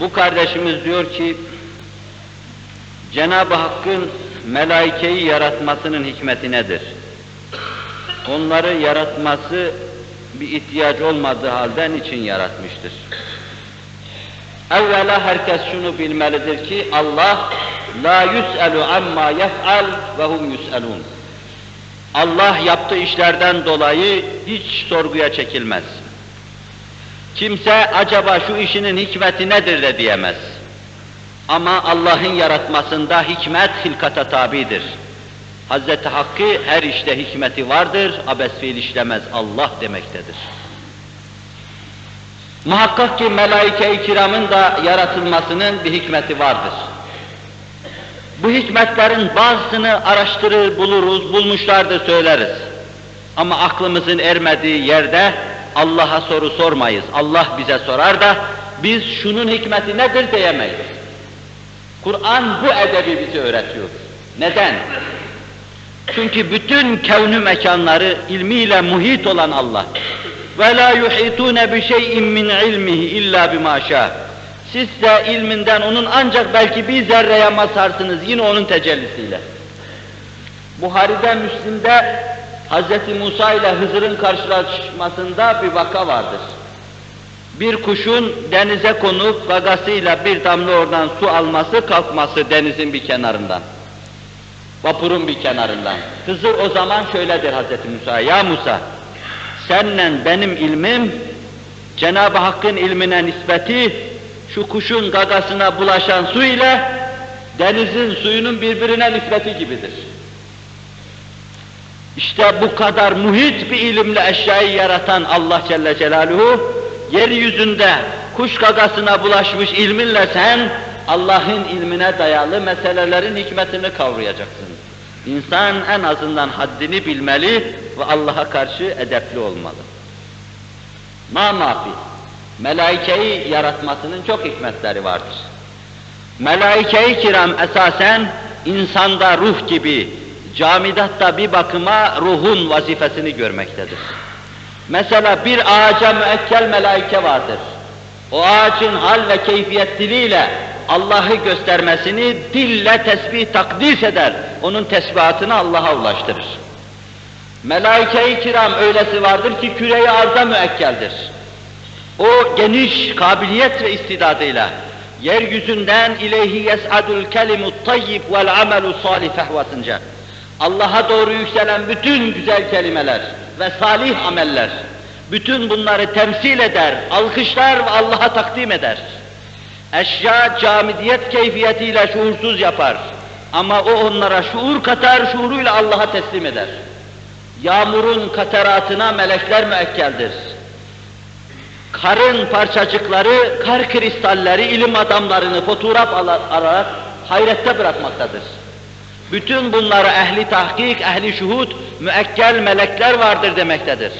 Bu kardeşimiz diyor ki, Cenab-ı Hakk'ın melaikeyi yaratmasının hikmeti nedir? Onları yaratması bir ihtiyaç olmadığı halde niçin yaratmıştır? Evvela herkes şunu bilmelidir ki Allah la yus'elu amma yef'al ve hum yus'elun. Allah yaptığı işlerden dolayı hiç sorguya çekilmez. Kimse acaba şu işinin hikmeti nedir de diyemez. Ama Allah'ın yaratmasında hikmet hilkata tabidir. Hazreti Hakk'ı her işte hikmeti vardır, abes fiil işlemez Allah demektedir. Muhakkak ki melaike-i kiramın da yaratılmasının bir hikmeti vardır. Bu hikmetlerin bazısını araştırır, buluruz, bulmuşlardır söyleriz. Ama aklımızın ermediği yerde Allah'a soru sormayız. Allah bize sorar da biz şunun hikmeti nedir diyemeyiz. Kur'an bu edebi bize öğretiyor. Neden? Çünkü bütün kevnü mekanları ilmiyle muhit olan Allah. Ve la yuhitune bi şey'in min ilmihi illa bima şa. Siz de ilminden onun ancak belki bir zerreye masarsınız yine onun tecellisiyle. Buhari'de, Müslim'de Hz. Musa ile Hızır'ın karşılaşmasında bir vaka vardır. Bir kuşun denize konup gagasıyla bir damla oradan su alması, kalkması denizin bir kenarından. Vapurun bir kenarından. Hızır o zaman şöyledir Hz. Musa, ya Musa, senle benim ilmim, Cenab-ı Hakk'ın ilmine nispeti, şu kuşun gagasına bulaşan su ile denizin suyunun birbirine nispeti gibidir. İşte bu kadar muhit bir ilimle eşyayı yaratan Allah Celle Celaluhu, yeryüzünde kuş gagasına bulaşmış ilminle sen, Allah'ın ilmine dayalı meselelerin hikmetini kavrayacaksın. İnsan en azından haddini bilmeli ve Allah'a karşı edepli olmalı. Ma mafi, melaikeyi yaratmasının çok hikmetleri vardır. Melaike-i kiram esasen insanda ruh gibi, camidatta bir bakıma ruhun vazifesini görmektedir. Mesela bir ağaca müekkel melaike vardır. O ağacın hal ve keyfiyet diliyle Allah'ı göstermesini dille tesbih takdis eder. Onun tesbihatını Allah'a ulaştırır. Melaike-i kiram öylesi vardır ki küreyi arza müekkeldir. O geniş kabiliyet ve istidadıyla yeryüzünden ileyhi yes'adul kelimut tayyib vel amelu salih fehvasınca Allah'a doğru yükselen bütün güzel kelimeler ve salih ameller, bütün bunları temsil eder, alkışlar ve Allah'a takdim eder. Eşya camidiyet keyfiyetiyle şuursuz yapar. Ama o onlara şuur katar, şuuruyla Allah'a teslim eder. Yağmurun kateratına melekler müekkeldir. Karın parçacıkları, kar kristalleri ilim adamlarını fotoğraf alarak hayrette bırakmaktadır. Bütün bunları ehli tahkik, ehli şuhud, müekkel melekler vardır demektedir.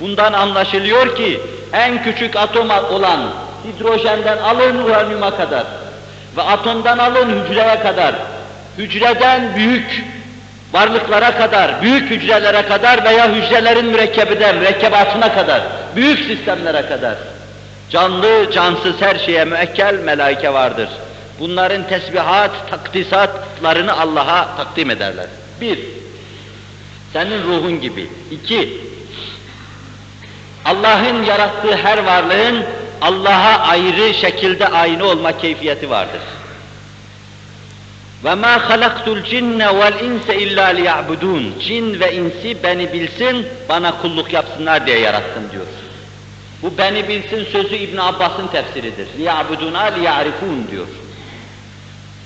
Bundan anlaşılıyor ki en küçük atom olan hidrojenden alın uranyuma kadar ve atomdan alın hücreye kadar, hücreden büyük varlıklara kadar, büyük hücrelere kadar veya hücrelerin mürekkebiden, mürekkebatına kadar, büyük sistemlere kadar canlı, cansız her şeye müekkel melaike vardır. Bunların tesbihat, takdisatlarını Allah'a takdim ederler. Bir, senin ruhun gibi. İki, Allah'ın yarattığı her varlığın Allah'a ayrı şekilde aynı olma keyfiyeti vardır. Ve ma halaktul cinne vel inse illa liya'budun. Cin ve insi beni bilsin, bana kulluk yapsınlar diye yarattım diyor. Bu beni bilsin sözü İbn Abbas'ın tefsiridir. Liya'buduna liya'rifun diyor.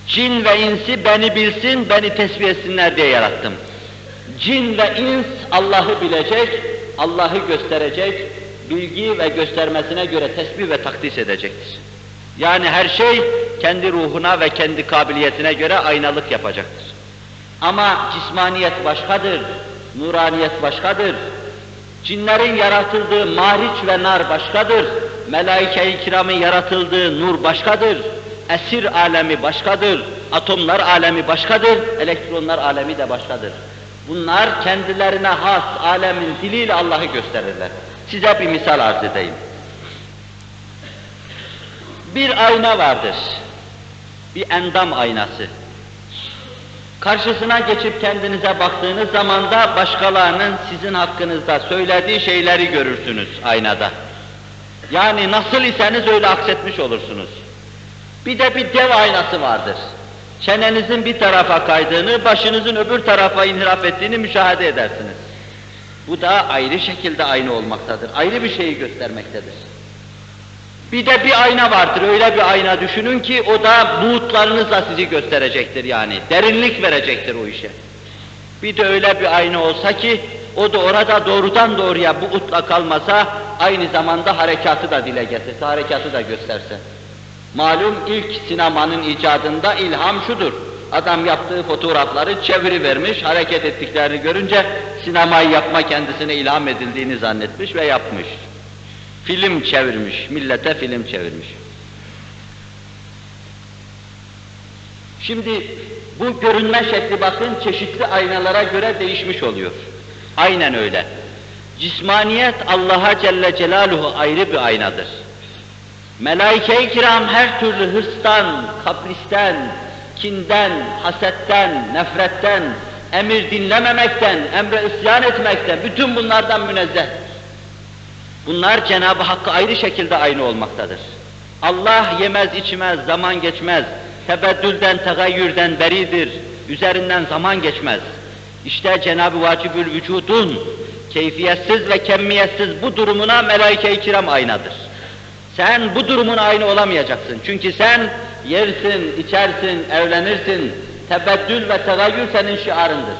Cin ve insi beni bilsin, beni tesbih etsinler diye yarattım. Cin ve ins Allah'ı bilecek, Allah'ı gösterecek, bilgi ve göstermesine göre tesbih ve takdis edecektir. Yani her şey kendi ruhuna ve kendi kabiliyetine göre aynalık yapacaktır. Ama cismaniyet başkadır, nuraniyet başkadır. Cinlerin yaratıldığı mariç ve nar başkadır. Melaike-i kiramın yaratıldığı nur başkadır. Esir alemi başkadır. Atomlar alemi başkadır. Elektronlar alemi de başkadır. Bunlar kendilerine has alemin diliyle Allah'ı gösterirler. Size bir misal arz edeyim. Bir ayna vardır. Bir endam aynası. Karşısına geçip kendinize baktığınız zaman da başkalarının sizin hakkınızda söylediği şeyleri görürsünüz aynada. Yani nasıl iseniz öyle aksetmiş olursunuz. Bir de bir dev aynası vardır. Çenenizin bir tarafa kaydığını, başınızın öbür tarafa inhiraf ettiğini müşahede edersiniz. Bu da ayrı şekilde aynı olmaktadır. Ayrı bir şeyi göstermektedir. Bir de bir ayna vardır, öyle bir ayna düşünün ki o da buğutlarınızla sizi gösterecektir yani. Derinlik verecektir o işe. Bir de öyle bir ayna olsa ki o da orada doğrudan doğruya buğutla kalmasa aynı zamanda harekatı da dile getirse, harekatı da gösterse. Malum ilk sinemanın icadında ilham şudur. Adam yaptığı fotoğrafları çeviri vermiş, hareket ettiklerini görünce sinemayı yapma kendisine ilham edildiğini zannetmiş ve yapmış. Film çevirmiş, millete film çevirmiş. Şimdi bu görünme şekli bakın çeşitli aynalara göre değişmiş oluyor. Aynen öyle. Cismaniyet Allah'a Celle Celaluhu ayrı bir aynadır. Melaike-i kiram her türlü hırstan, kapristen, kinden, hasetten, nefretten, emir dinlememekten, emre isyan etmekten, bütün bunlardan münezzeh. Bunlar Cenab-ı Hakk'a ayrı şekilde aynı olmaktadır. Allah yemez içmez, zaman geçmez, tebeddülden, tegayyürden beridir, üzerinden zaman geçmez. İşte Cenab-ı Vacibül Vücud'un keyfiyetsiz ve kemmiyetsiz bu durumuna melaike-i kiram aynadır. Sen bu durumun aynı olamayacaksın. Çünkü sen yersin, içersin, evlenirsin. Tebeddül ve tegayyür senin şiarındır.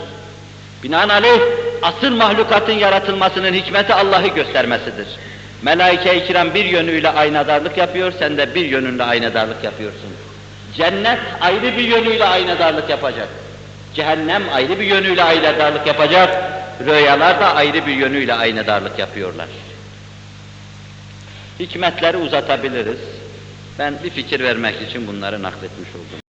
Binaenaleyh asıl mahlukatın yaratılmasının hikmeti Allah'ı göstermesidir. Melaike-i kiram bir yönüyle aynadarlık yapıyor, sen de bir yönünle aynadarlık yapıyorsun. Cennet ayrı bir yönüyle aynadarlık yapacak. Cehennem ayrı bir yönüyle aynadarlık yapacak. Rüyalar da ayrı bir yönüyle aynadarlık yapıyorlar. Hikmetleri uzatabiliriz. Ben bir fikir vermek için bunları nakletmiş oldum.